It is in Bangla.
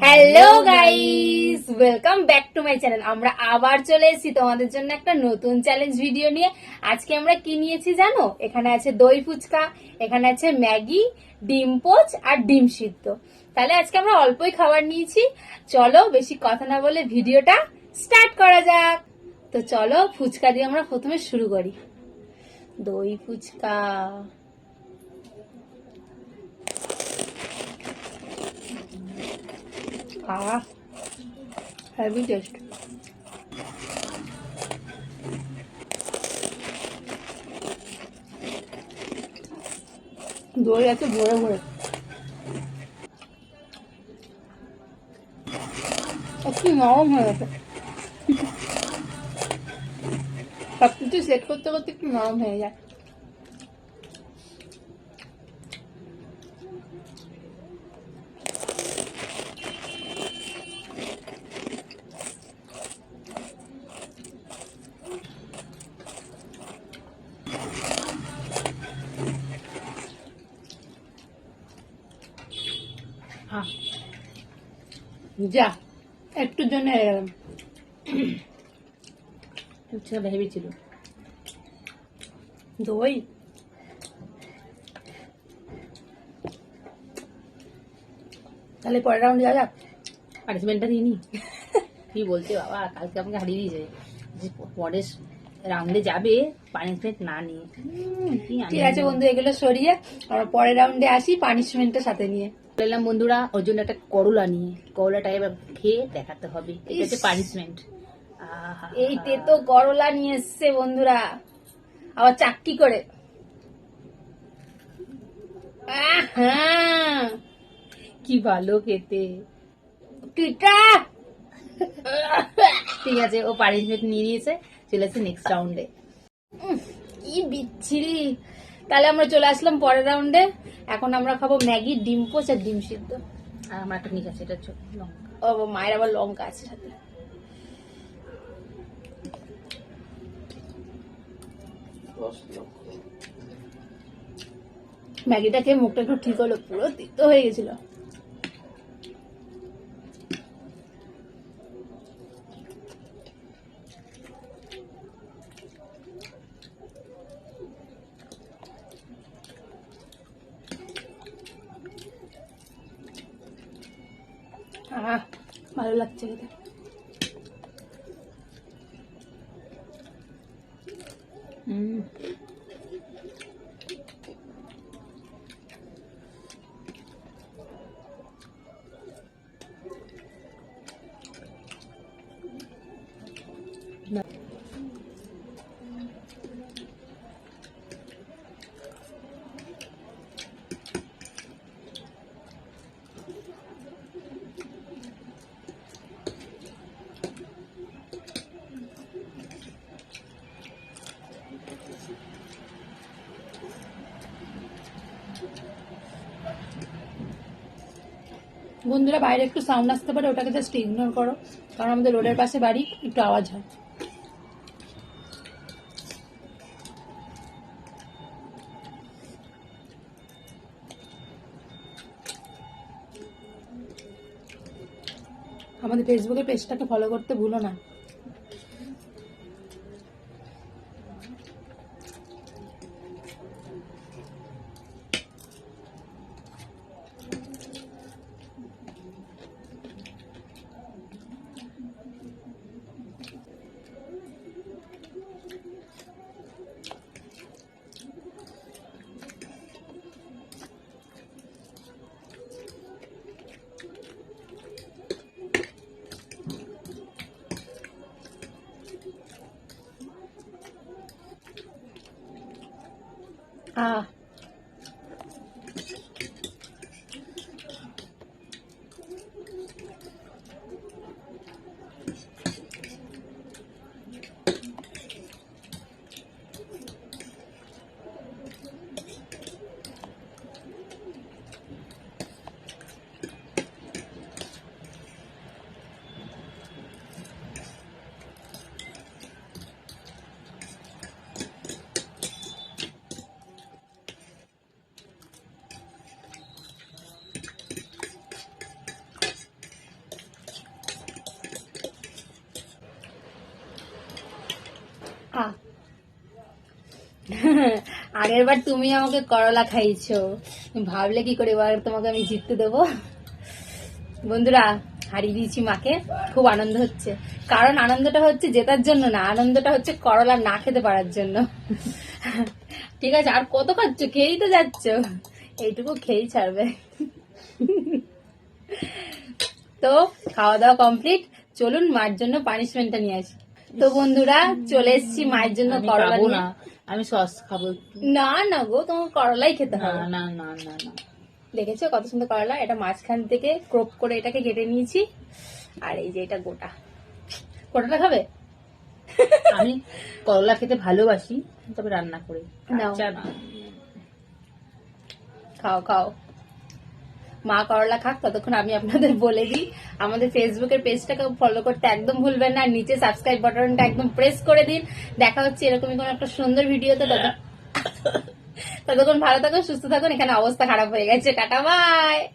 Hello guys welcome back to my channel আমরা আবার চলে এসেছি তোমাদের জন্য একটা নতুন চ্যালেঞ্জ ভিডিও নিয়ে। আজকে আমরা কি নিয়েছি জানো? এখানে আছে দই ফুচকা, এখানে আছে ম্যাগি, ডিম পোচ আর ডিম সিদ্ধ। তাহলে আজকে আমরা অল্পই খাবার নিয়েছি। চলো বেশি কথা না বলে ভিডিওটা স্টার্ট করা যাক। তো চলো ফুচকা দিয়ে আমরা প্রথমে শুরু করি। দই ফুচকা। আহ হেভি টেস্ট দই আছে ভরে ভরে। একটু নরম হয়ে গেছে। সব কিছু সেট করতে করতে একটু নরম হয়ে যায়। আহ। যা একটুর জন্য হয়ে গেলাম। ফুচকা হেভি ছিল। দই? তাহলে পরের রাউন্ড যা যাক পানিশমেন্টটা দিইনি কি বলছে বাবা কালকে আমাকে হারিয়ে দিয়েছে। যে পরের রাউন্ডে যাবে পানিশমেন্ট না নিয়ে। ঠিক আছে বন্ধু এগুলো সরিয়ে পরের রাউন্ডে আসি পানিশমেন্টের সাথে নিয়ে। এলাম বন্ধুরা ওর জন্য একটা করলা নিয়ে করলাটা এবার খেয়ে দেখাতে হবে। এটা হচ্ছে পানিশমেন্ট এই তেতো করলা নিয়ে এসছে বন্ধুরা। আবার চাকটি করে। কি ভালো খেতে। ঠিক আছে ও পানিশমেন্ট নিয়ে নিয়েছে চলে আসছে নেক্সট রাউন্ডে কি বিচ্ছিরি। তাহলে আমরা চলে আসলাম পরের রাউন্ডে এখন আমরা খাব ম্যাগি ডিম পোচ আর ডিম সিদ্ধ। আর আমার একটা নিচে আছে এটা লঙ্কা। ও মায়ের আবার লঙ্কা আছে সাথে। ম্যাগিটা খেয়ে মুখটা একটু ঠিক হলো পুরো তিক্ত হয়ে গেছিল। ভালো লাগছে খেতে। হুম। বন্ধুরা, বাইরে একটু সাউন্ড আসতে পারে, ওটাকে জাস্ট ইগনোর করো। কারণ আমাদের রোডের পাশে বাড়ি, একটু আওয়াজ হয়। আমাদের ফেসবুকের পেজটাকে ফলো করতে ভুলো না। আহ আগের বার তুমি আমাকে করলা খাইছো। ভাবলে কি করে? এবার তোমাকে আমি জিততে দেবো। বন্ধুরা হারিয়ে দিয়েছি মাকে। খুব আনন্দ হচ্ছে। কারণ আনন্দটা হচ্ছে জেতার জন্য না আনন্দটা হচ্ছে করলা না খেতে পারার জন্য। ঠিক আছে আর কত খাচ্ছ? খেয়েই তো যাচ্ছ। এইটুকু খেয়েই ছাড়বে। তো খাওয়া দাওয়া কমপ্লিট। চলুন মার জন্য পানিশমেন্টটা নিয়ে আসি। তো বন্ধুরা চলে এসেছি মায়ের জন্য করলা না। আমি সস খাব না না গো তোমার করলাই খেতে হবে। না না না না। দেখেছ কত সুন্দর করলা? এটা মাঝখান থেকে ক্রপ করে এটাকে কেটে নিয়েছি। আর এই যে এটা গোটা। গোটাটা খাবে? আমি করলা খেতে ভালোবাসি তবে রান্না করে। না খাও খাও। মা করলা খাক ততক্ষণ আমি আপনাদের বলে দিই। আমাদের ফেসবুকের পেজটাকে ফলো করতে একদম ভুলবেন না নিচে সাবস্ক্রাইব বাটনটা একদম প্রেস করে দিন। দেখা হচ্ছে এরকমই কোনো একটা সুন্দর ভিডিওতে। তত- ততক্ষণ ভালো থাকুন সুস্থ থাকুন এখানে অবস্থা খারাপ হয়ে গেছে। Tata bye